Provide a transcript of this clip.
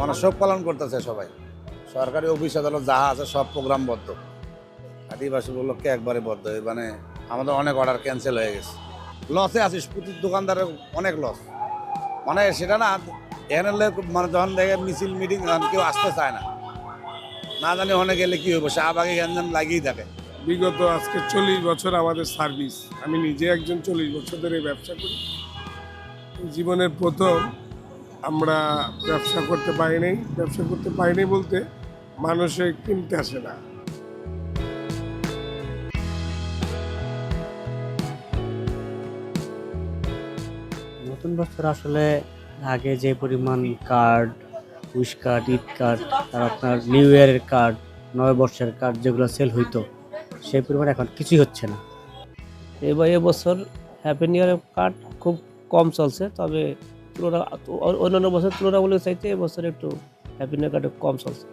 মানে শোক পালন করতেছে সবাই। সরকারি অফিস, আদালত, যাহা আছে সব প্রোগ্রাম বদ্ধ। আদিবাসী উপলক্ষে একবারে বদ্ধ। মানে আমাদের অনেক অর্ডার ক্যান্সেল হয়ে গেছে। লসে আছিস, প্রতি দোকানদারের অনেক লস মানে সেটা না, এখানে মানে যখন দেখে মিছিল মিটিং কেউ আসতে চায় না। না জানি অনেক গেলে কি হইব, শাহবাগে গ্যাঞ্জাম লাগিয়েই থাকে। বিগত আজকে চল্লিশ বছর আমাদের সার্ভিস আমি নিজে একজন চল্লিশ বছর ধরে ব্যবসা করি। জীবনের প্রথম আমরা ব্যবসা করতে পারি নাই ব্যবসা করতে পারি নাই বলতে মানুষে কিনতে আসে না। নতুন বছর আসলে আগে যে পরিমাণ card wish card Eid card আর আপনার নিউ ইয়ারের কার্ড নয় বর্ষের কার্ড যেগুলো সেল হইতো, সেই পরিমাণ এখন কিছুই হচ্ছে না। এবার এবছর হ্যাপি নিউ ইয়ার কার্ড খুব কম চলছে, তবে তুলনা অন্যান্য বছর তুলনামূলক চাইতে এবছর একটু হ্যাপি নিউ ইয়ার কার্ড কম চলছে।